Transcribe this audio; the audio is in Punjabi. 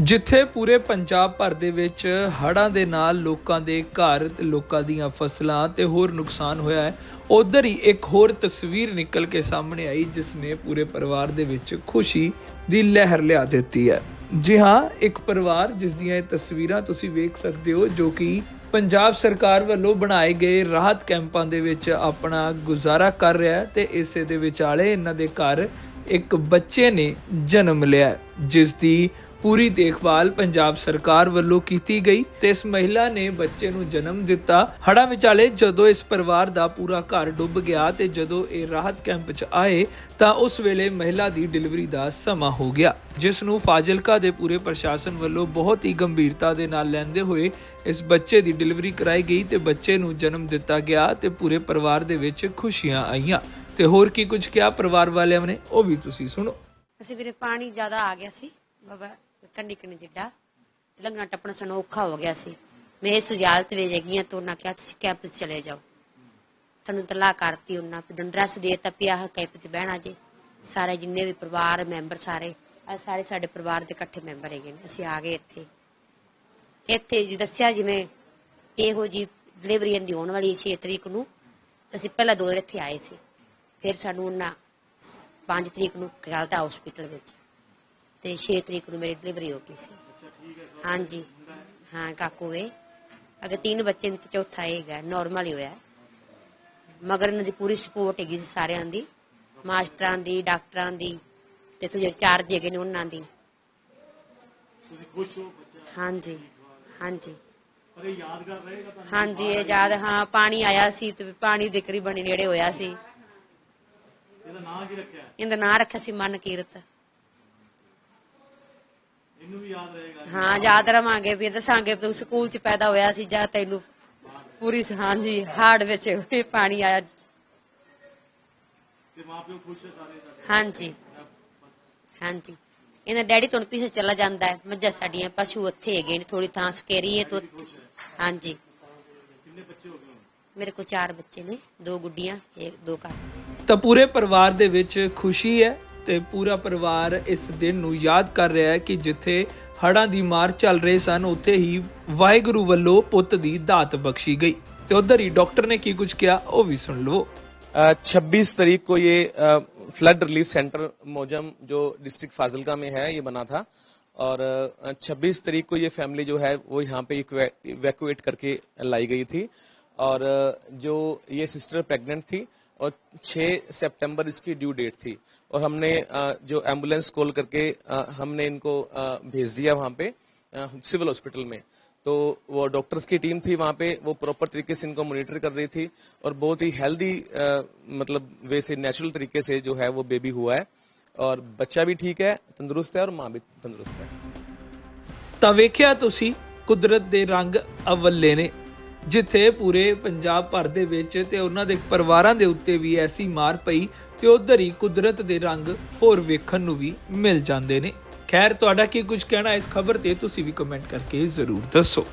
ਜਿੱਥੇ ਪੂਰੇ ਪੰਜਾਬ ਭਰ ਦੇ ਵਿੱਚ ਹੜ੍ਹਾਂ ਦੇ ਨਾਲ ਲੋਕਾਂ ਦੇ ਘਰ ਤੇ ਲੋਕਾਂ ਦੀਆਂ ਫਸਲਾਂ ਤੇ ਹੋਰ ਨੁਕਸਾਨ ਹੋਇਆ ਹੈ, ਉਧਰ ਹੀ ਇੱਕ ਹੋਰ ਤਸਵੀਰ ਨਿਕਲ ਕੇ ਸਾਹਮਣੇ ਆਈ, ਜਿਸ ਨੇ ਪੂਰੇ ਪਰਿਵਾਰ ਦੇ ਵਿੱਚ ਖੁਸ਼ੀ ਦੀ ਲਹਿਰ ਲਿਆ ਦਿੱਤੀ ਹੈ। ਜੀ ਹਾਂ, ਇੱਕ ਪਰਿਵਾਰ ਜਿਸ ਦੀਆਂ ਇਹ ਤਸਵੀਰਾਂ ਤੁਸੀਂ ਵੇਖ ਸਕਦੇ ਹੋ, ਜੋ ਕਿ ਪੰਜਾਬ ਸਰਕਾਰ ਵੱਲੋਂ ਬਣਾਏ ਗਏ ਰਾਹਤ ਕੈਂਪਾਂ ਦੇ ਵਿੱਚ ਆਪਣਾ ਗੁਜ਼ਾਰਾ ਕਰ ਰਿਹਾ ਹੈ ਤੇ ਇਸੇ ਦੇ ਵਿਚਾਲੇ ਇਹਨਾਂ ਦੇ ਘਰ ਇੱਕ ਬੱਚੇ ਨੇ ਜਨਮ ਲਿਆ ਜਿਸ ਦੀ ਪੂਰੀ ਦੇਖਭਾਲ ਪੰਜਾਬ ਸਰਕਾਰ ਵੱਲੋਂ ਕੀਤੀ ਗਈ ਤੇ ਇਸ ਮਹਿਲਾ ਨੇ ਬੱਚੇ ਨੂੰ ਜਨਮ ਦਿੱਤਾ। ਹੜ੍ਹਾਂ ਵਿਚਾਲੇ ਜਦੋਂ ਇਸ ਪਰਿਵਾਰ ਦਾ ਪੂਰਾ ਘਰ ਡੁੱਬ ਗਿਆ ਤੇ ਜਦੋਂ ਇਹ ਰਾਹਤ ਕੈਂਪ 'ਚ ਆਏ ਤਾਂ ਉਸ ਵੇਲੇ ਮਹਿਲਾ ਦੀ ਡਿਲੀਵਰੀ ਦਾ ਸਮਾਂ ਹੋ ਗਿਆ, ਜਿਸ ਨੂੰ ਫਾਜ਼ਿਲਕਾ ਦੇ ਪੂਰੇ ਪ੍ਰਸ਼ਾਸਨ ਵੱਲੋਂ ਬਹੁਤ ਹੀ ਗੰਭੀਰਤਾ ਦੇ ਨਾਲ ਲੈਂਦੇ ਹੋਏ ਇਸ ਬੱਚੇ ਦੀ ਡਿਲੀਵਰੀ ਕਰਾਈ ਗਈ ਤੇ ਬੱਚੇ ਨੂੰ ਜਨਮ ਦਿੱਤਾ ਗਿਆ ਤੇ ਪੂਰੇ ਪਰਿਵਾਰ ਦੇ ਵਿੱਚ ਖੁਸ਼ੀਆਂ ਆਈਆਂ। ਤੇ ਹੋਰ ਕੀ ਕੁਝ ਕਿਹਾ ਪਰਿਵਾਰ ਵਾਲਿਆਂ ਨੇ? ਉਹ ਵੀ ਤੁਸੀਂ ਸੁਣੋ। ਅਸੀਂ ਵੀਰੇ ਪਾਣੀ ਜ਼ਿਆਦਾ ਆ ਗਿਆ ਸੀ, ਬਾਬਾ ਕੰਨੀ ਜਿੱਡਾ। ਤੇ ਲੰਘਣਾ ਟੱਪਣਾ ਸਾਨੂੰ ਔਖਾ ਹੋ ਗਿਆ ਸੀ। ਮੈਂ ਇਸ ਵੇ ਜਗੀਆਂ ਤੋਂ ਉਹਨਾਂ ਕਿਹਾ, ਤੁਸੀਂ ਕੈਂਪ 'ਚ ਚਲੇ ਜਾਓ। ਤੁਹਾਨੂੰ ਤਲਾ ਕਰਤੀ ਉਹਨਾਂ ਫਿਰ ਡਰੈਸ ਦੇ ਤਾ ਪਿਆ ਕੈਂਪ 'ਚ ਬਹਿਣਾ ਜੇ। ਸਾਰੇ ਜਿੰਨੇ ਵੀ ਪਰਿਵਾਰ ਮੈਂਬਰ ਸਾਰੇ, ਆਹ ਸਾਰੇ ਸਾਡੇ ਪਰਿਵਾਰ ਦੇ ਇਕੱਠੇ ਮੈਂਬਰ ਹੈਗੇ ਨੇ। ਅਸੀਂ ਆ ਗਏ ਇੱਥੇ। ਇੱਥੇ ਜੀ ਦੱਸਿਆ ਜਿਵੇਂ ਇਹੋ ਜੀ ਡਿਲੀਵਰੀ ਇਹਦੀ ਹੋਣ ਵਾਲੀ 6 ਤਰੀਕ ਨੂੰ। ਅਸੀਂ ਪਹਿਲਾਂ ਦੋ ਦਿਨ ਇੱਥੇ ਆਏ ਸੀ। ਫਿਰ ਸਾਨੂੰ ਉਹਨਾਂ 5 ਤਰੀਕ ਨੂੰ ਕਲਤਾ ਹਸਪੀਟਲ ਵਿੱਚ। ਤੇ 6 ਤਰੀਕ ਨੂੰ ਮੇਰੀ ਡਿਲੀਵਰੀ ਹੋ ਗਈ ਸੀ। ਹਾਂਜੀ। ਹਾਂ। ਕਾਕੂ ਵੇ। ਅਗੇ ਤਿੰਨ ਬੱਚੇ ਨੇ ਤੇ ਚੌਥਾ ਹੈਗਾ ਨਾਰਮਲ ਹੀ ਹੋਇਆ। ਹੈ। ਮਗਰ ਇਹਨਾਂ ਦੀ ਪੂਰੀ ਸਪੋਰਟ ਹੈਗੀ ਸੀ ਸਾਰਿਆਂ ਦੀ। ਮਾਸਟਰਾਂ ਦੀ ਡਾਕਟਰਾਂ ਦੀ ਤੇ ਤੁਝੇ ਚਾਰਜ ਹੈਗੇ ਨੇ ਉਹਨਾਂ ਦੀ। ਹਾਂਜੀ ਹਾਂਜੀ। ਪਰ ਇਹ ਯਾਦਗਾਰ ਰਹੇਗਾ ਤੁਹਾਨੂੰ? ਹਾਂਜੀ ਇਹ ਯਾਦ ਹਾਂ ਪਾਣੀ ਆਇਆ ਸੀ ਤੇ ਪਾਣੀ ਦੇ ਕਰੀਬਨ ਨੇੜੇ ਹੋਇਆ ਸੀ। ਇਹਦਾ ਨਾਂ ਕੀ ਰੱਖਿਆ? ਹੈ? ਇਹਦਾ ਨਾਂ ਰੱਖਿਆ ਸੀ ਮਨ ਕੀਰਤ ਇਹਨੂੰ ਵੀ ਯਾਦ ਰਹੇਗਾ। ਹਾਂ ਯਾਦ ਰਵਾਂਗੇ ਵੀ ਦੱਸਾਂਗੇ ਤੂੰ ਸਕੂਲ ਚ ਪੈਦਾ ਹੋਇਆ ਸੀ ਜਾਂ ਤੈਨੂੰ ਪੂਰੀ ਹਾਂਜੀ ਹਾਰਡ ਵਿੱਚ ਪਾਣੀ ਆਇਆ। ਤੇ ਮਾਪਿਓ ਖੁਸ਼ ਹੈ ਸਾਰੇ ਤੁਹਾਡੇ? ਹਾਂਜੀ। ਹਾਂਜੀ। ਇਹਨਾਂ ਡੈਡੀ ਤੋਂ ਪਿੱਛੇ ਚਲਾ ਜਾਂਦਾ ਹੈ। ਮੱਝਾਂ ਸਾਡੀਆਂ ਪਸ਼ੂ ਉੱਥੇ ਹੈਗੇ ਨੇ ਥੋੜੀ ਥਾਂ ਸਕੇਰੀ ਹੈ ਤੋਂ ਹਾਂਜੀ। ਕਿੰਨੇ ਬੱਚੇ ਹੋ ਗਏ? ਮੇਰੇ ਕੋਲ ਚਾਰ ਬੱਚੇ ਨੇ ਦੋ ਗੁੱਡੀਆਂ ਇੱਕ ਦੋ ਘਰ। ਤਾਂ ਪੂਰੇ ਪਰਿਵਾਰ ਦੇ ਵਿੱਚ ਖੁਸ਼ੀ ਹੈ ਤੇ ਪੂਰਾ ਪਰਿਵਾਰ ਇਸ ਦਿਨ ਨੂੰ ਯਾਦ ਕਰ ਰਿਹਾ ਹੈ ਕਿ ਜਿੱਥੇ ਹੜ੍ਹਾਂ ਦੀ ਮਾਰ ਚੱਲ ਰਹੇ ਸਨ ਉੱਥੇ ਹੀ ਵਾਹਿਗੁਰੂ ਵੱਲੋਂ ਪੁੱਤ ਦੀ ਦਾਤ ਬਖਸ਼ੀ ਗਈ ਤੇ ਉਧਰ ਹੀ ਡਾਕਟਰ ਨੇ ਕੀ ਕੁਝ ਕਿਹਾ ਉਹ ਵੀ ਸੁਣ ਲਵੋ छब्बीस तारीख को ये फ्लड रिलीफ सेंटर मोजम जो डिस्ट्रिक्ट फाजिलका में है ये बना था और छब्बीस तारीख को ये फैमिली जो है वो यहाँ पे इवैक्यूएट करके लाई गई थी और अ, जो ये सिस्टर प्रेग्नेंट थी और 6 सितंबर इसकी ड्यू डेट थी और हमने अ, जो एम्बुलेंस कॉल करके अ, हमने इनको अ, भेज दिया वहाँ पे अ, सिविल हॉस्पिटल में तो वो डॉक्टर्स की टीम थी वहाँ पे वो प्रॉपर तरीके से इनको मॉनिटर कर रही थी और बहुत ही हेल्दी मतलब वे से नेचुरल तरीके से जो है वो बेबी हुआ है और बच्चा भी ठीक है तंदुरुस्त है और माँ भी तंदुरुस्त है ਤਾਂ ਵੇਖਿਆ ਤੁਸੀਂ ਕੁਦਰਤ ਦੇ ਰੰਗ ਅਵੱਲੇ ਨੇ ਜਿੱਥੇ ਪੂਰੇ ਪੰਜਾਬ ਭਰ ਦੇ ਵਿੱਚ ਤੇ ਉਹਨਾਂ ਦੇ ਪਰਿਵਾਰਾਂ ਦੇ ਉੱਤੇ ਵੀ ਐਸੀ ਮਾਰ ਪਈ ਤੇ ਉਧਰ ਹੀ ਕੁਦਰਤ ਦੇ ਰੰਗ ਹੋਰ ਵੇਖਣ ਨੂੰ ਵੀ ਮਿਲ ਜਾਂਦੇ ਨੇ। ਖੈਰ, ਤੁਹਾਡਾ ਕੀ ਕੁਝ ਕਹਿਣਾ ਇਸ ਖਬਰ ਤੇ ਤੁਸੀਂ ਵੀ ਕਮੈਂਟ ਕਰਕੇ ਜ਼ਰੂਰ ਦੱਸੋ।